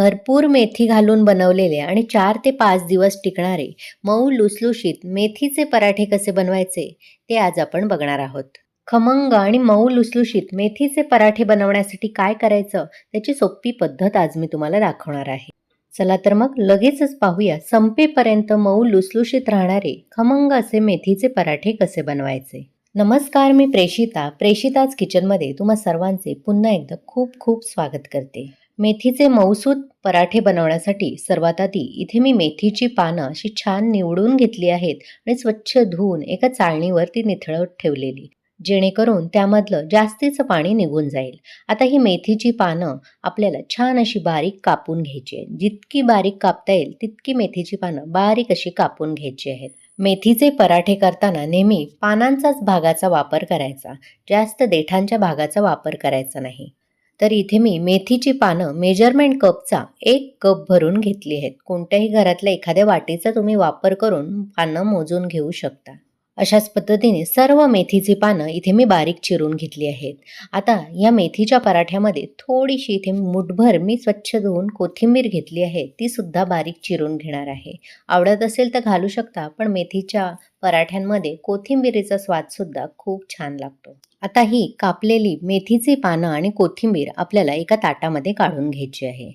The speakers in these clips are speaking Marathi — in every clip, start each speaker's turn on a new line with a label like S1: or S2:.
S1: भरपूर मेथी घालून बनवलेले आणि चार ते पाच दिवस टिकणारे. मऊ लुसलुशीत मेथीचे पराठे कसे बनवायचे ते आज आपण बघणार आहोत. खमंग आणि मऊ लुसलुशीत मेथीचे पराठे बनवण्यासाठी काय करायचं त्याची सोपी पद्धत आज मी तुम्हाला दाखवणार आहे. चला तर मग लगेचच पाहूया संपेपर्यंत मऊ लुसलुशीत राहणारे खमंग असे मेथीचे पराठे कसे बनवायचे. नमस्कार मी प्रेषिता. प्रेषिताच किचनमध्ये तुम्हा सर्वांचे पुन्हा एकदा खूप खूप स्वागत करते. मेथीचे मऊसूत पराठे बनवण्यासाठी सर्वात आधी इथे मी मेथीची पानं अशी छान निवडून घेतली आहेत आणि स्वच्छ धुवून एका चाळणीवर ती निथळत ठेवलेली जेणेकरून त्यामधलं जास्तीचं पाणी निघून जाईल. आता ही मेथीची पानं आपल्याला छान अशी बारीक कापून घ्यायची आहेत. जितकी बारीक कापता येईल तितकी मेथीची पानं बारीक अशी कापून घ्यायची आहेत. मेथीचे पराठे करताना नेहमी पानांचाच भागाचा वापर करायचा जास्त देठांच्या भागाचा वापर करायचा नाही. तर इथे मी मेथीची पानं मेजरमेंट कपचा एक कप भरून घेतली आहेत. कोणत्याही घरातल्या एखाद्या वाटीचा तुम्ही वापर करून पानं मोजून घेऊ शकता. अशाच पद्धतीने सर्व मेथीची पानं इथे मी बारीक चिरून घेतली आहेत. आता या मेथीच्या पराठ्यामध्ये थोडीशी इथे मुठभर मी स्वच्छ धुवून कोथिंबीर घेतली आहे. ती सुद्धा बारीक चिरून घेणार आहे. आवडत असेल तर घालू शकता पण मेथीच्या पराठ्यांमध्ये कोथिंबीरीचा स्वादसुद्धा खूप छान लागतो. आता ही कापलेली मेथीची पानं आणि कोथिंबीर आपल्याला एका ताटामध्ये काढून घ्यायची आहे.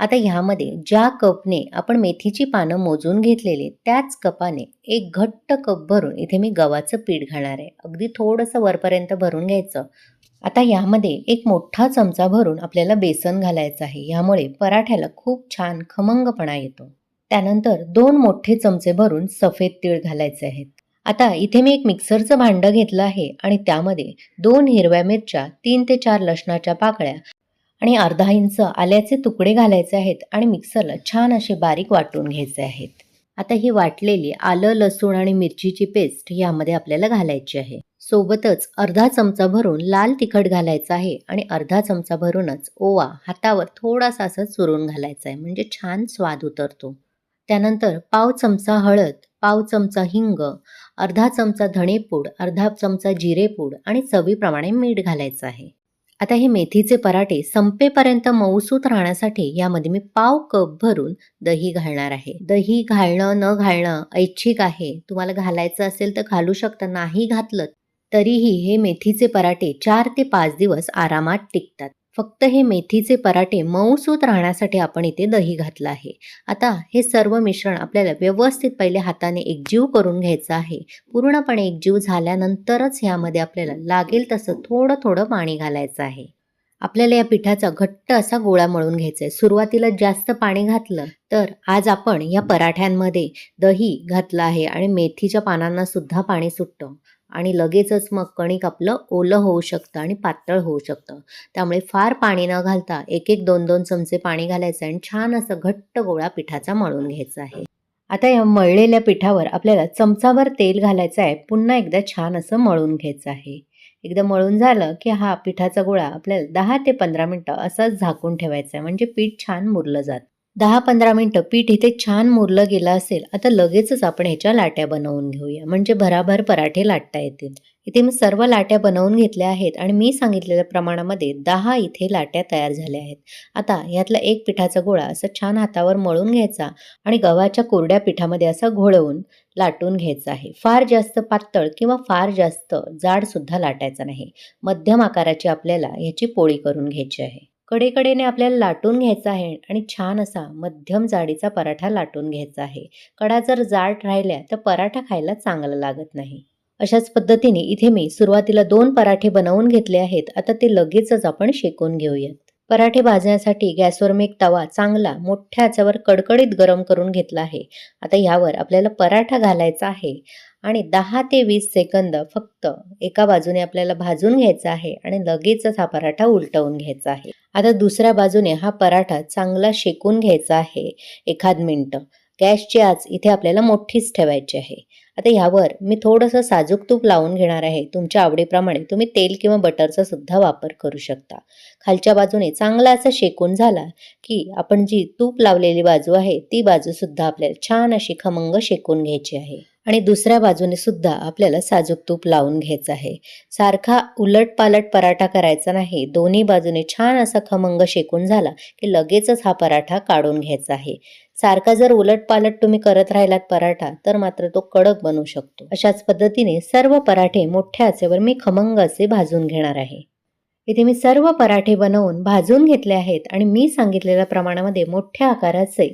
S1: आता ह्यामध्ये ज्या कपने आपण मेथीची पानं मोजून घेतलेली त्याच कपाने एक घट्ट कप भरून इथे मी गव्हाचं पीठ घालणार आहे. अगदी थोडंसं वरपर्यंत भरून घ्यायचं. आता यामध्ये एक मोठा चमचा भरून आपल्याला बेसन घालायचं आहे. यामुळे पराठ्याला खूप छान खमंगपणा येतो. त्यानंतर दोन मोठे चमचे भरून सफेद तीळ घालायचे आहेत. आता इथे मी एक मिक्सरचं भांडं घेतलं आहे आणि त्यामध्ये दोन हिरव्या मिरच्या तीन ते चार लसणाच्या पाकळ्या आणि अर्धा इंच आल्याचे तुकडे घालायचे आहेत आणि मिक्सरला छान असे बारीक वाटून घ्यायचे आहेत. आता ही वाटलेली आलं लसूण आणि मिरचीची पेस्ट यामध्ये आपल्याला घालायची आहे. सोबतच अर्धा चमचा भरून लाल तिखट घालायचं आहे आणि अर्धा चमचा भरूनच ओवा हातावर थोडासा असं चुरून घालायचा आहे म्हणजे छान स्वाद उतरतो. त्यानंतर पाव चमचा हळद पाव चमचा हिंग अर्धा चमचा धणेपूड अर्धा चमचा जिरेपूड आणि चवीप्रमाणे मीठ घालायचं आहे. आता हे मेथीचे पराठे संपेपर्यंत मऊसूत राहण्यासाठी यामध्ये मी पाव कप भरून दही घालणार आहे. दही घालणं न घालणं ऐच्छिक आहे. तुम्हाला घालायचं असेल तर घालू शकता नाही घातलं तरीही हे मेथीचे पराठे चार ते पाच दिवस आरामात टिकतात. फक्त हे मेथीचे पराठे मऊसूत राहण्यासाठी आपण इथे दही घातलं आहे. आता हे सर्व मिश्रण आपल्याला व्यवस्थित पहिले हाताने एकजीव करून घ्यायचं आहे. पूर्णपणे एकजीव झाल्यानंतरच ह्यामध्ये आपल्याला लागेल तसं थोडं थोडं पाणी घालायचं आहे. आपल्याला या पिठाचा घट्ट असा गोळा मळून घ्यायचा आहे. सुरुवातीला जास्त पाणी घातलं तर आज आपण या पराठ्यांमध्ये दही घातलं आहे आणि मेथीच्या पानांना सुद्धा पाणी सुटतं. आणि लगेचच मग कणिक आपलं ओलं होऊ शकतं आणि पातळ होऊ शकतं. त्यामुळे फार पाणी न घालता एक एक दोन दोन चमचे पाणी घालायचं आणि छान असं घट्ट गोळा पिठाचा मळून घ्यायचा आहे. आता या मळलेल्या पिठावर आपल्याला चमचाभर तेल घालायचं आहे. पुन्हा एकदा छान असं मळून घ्यायचं आहे. एकदा मळून झालं की हा पिठाचा गोळा आपल्याला दहा ते पंधरा मिनटं असाच झाकून ठेवायचा आहे. म्हणजे पीठ छान मुरलं जातं. दहा पंधरा मिनटं पीठ इथे छान मुरलं गेलं असेल आता लगेचच आपण ह्याच्या लाट्या बनवून घेऊया. म्हणजे भराभर पराठे लाटता येतील. इथे मी सर्व लाट्या बनवून घेतल्या आहेत आणि मी सांगितलेल्या प्रमाणामध्ये दहा इथे लाट्या तयार झाल्या आहेत. आता यातला एक पिठाचा गोळा असं छान हातावर मळून घ्यायचा आणि गव्हाच्या कोरड्या पिठामध्ये असा घोळवून लाटून घ्यायचा आहे. फार जास्त पातळ किंवा फार जास्त जाडसुद्धा लाटायचा नाही. मध्यम आकाराची आपल्याला ह्याची पोळी करून घ्यायची आहे. कडेकडेने आपल्याला लाटून घ्यायचा आहे आणि छान असा मध्यम जाडीचा पराठा लाटून घ्यायचा आहे. कडा जर जाड राहिल्या तर पराठा खायला चांगला लागत नाही. अशाच पद्धतीने इथे मी सुरुवातीला दोन पराठे बनवून घेतले आहेत. आता ते लगेचच आपण शेकून घेऊयात. पराठे भाजण्यासाठी गॅसवर मी एक तवा चांगला मोठ्या आच्यावर कडकडीत गरम करून घेतला आहे. आता ह्यावर आपल्याला पराठा घालायचा आहे. आणि दहा ते वीस सेकंद फक्त एका बाजूने आपल्याला भाजून घ्यायचा आहे आणि लगेचच हा पराठा उलटवून घ्यायचा आहे. आता दुसऱ्या बाजूने हा पराठा चांगला शेकून घ्यायचा आहे. एखाद मिनटं. गॅसची आच इथे आपल्याला मोठीच ठेवायची आहे. आता ह्यावर मी थोडंसं साजूक तूप लावून घेणार आहे. तुमच्या आवडीप्रमाणे तुम्ही तेल किंवा बटरचा सुद्धा वापर करू शकता. खालच्या बाजूने चांगला असा शेकून झाला की आपण जी तूप लावलेली बाजू आहे ती बाजूसुद्धा आपल्याला छान अशी खमंग शेकून घ्यायची आहे. आणि दुसऱ्या बाजूने सुद्धा आपल्याला साजूक तूप लावून घ्यायचं आहे. सारखा उलट पालट पराठा करायचा नाही. दोन्ही बाजूने छान असा खमंग शेकून झाला की लगेचच हा पराठा काढून घ्यायचा आहे. सारखा जर उलट पालट तुम्ही करत राहिलात पराठा तर मात्र तो कडक बनू शकतो. अशाच पद्धतीने सर्व पराठे मोठ्या आचेवर मी खमंग असे भाजून घेणार आहे. इथे मी सर्व पराठे बनवून भाजून घेतले आहेत आणि मी सांगितलेल्या प्रमाणामध्ये मोठ्या आकाराचे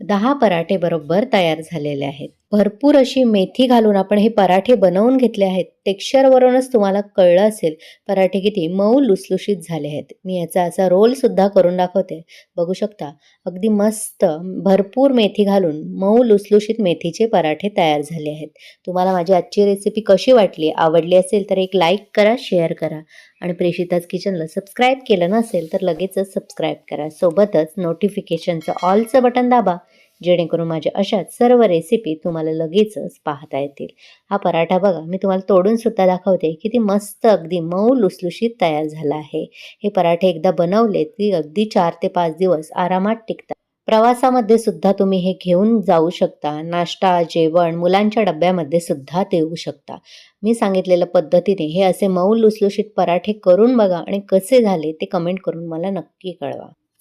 S1: दहा पराठे बरोबर तयार झालेले आहेत. भरपूर अशी मेथी घालून आपण हे पराठे बनवून घेतले आहेत. टेक्स्चरवरूनच तुम्हाला कळलं असेल पराठे किती मऊ लुसलुशीत झाले आहेत. मी याचा असा रोलसुद्धा करून दाखवते. बघू शकता अगदी मस्त भरपूर मेथी घालून मऊ लुसलुशीत मेथीचे पराठे तयार झाले आहेत. तुम्हाला माझी आजची रेसिपी कशी वाटली आवडली असेल तर एक लाईक करा शेअर करा. आणि प्रेषिताज किचनला सबस्क्राईब केलं नसेल तर लगेचच सबस्क्राईब करा. सोबतच नोटिफिकेशनचं ऑलचं बटन दाबा. जेणेकरून माझ्या अशाच सर्व रेसिपी तुम्हाला लगेचच पाहता येतील. हा पराठा बघा मी तुम्हाला तोडून सुद्धा दाखवते किती मस्त अगदी मऊ लुसलुशीत तयार झाला आहे. हे पराठे एकदा बनवले की अगदी चार ते पाच दिवस आरामात टिकतात. प्रवासामध्ये सुद्धा तुम्ही हे घेऊन जाऊ शकता. नाश्ता जेवण मुलांच्या डब्यामध्ये सुद्धा देऊ शकता. मी सांगितलेल्या पद्धतीने हे असे मऊ लुसलुशीत पराठे करून बघा आणि कसे झाले ते कमेंट करून मला नक्की कळवा.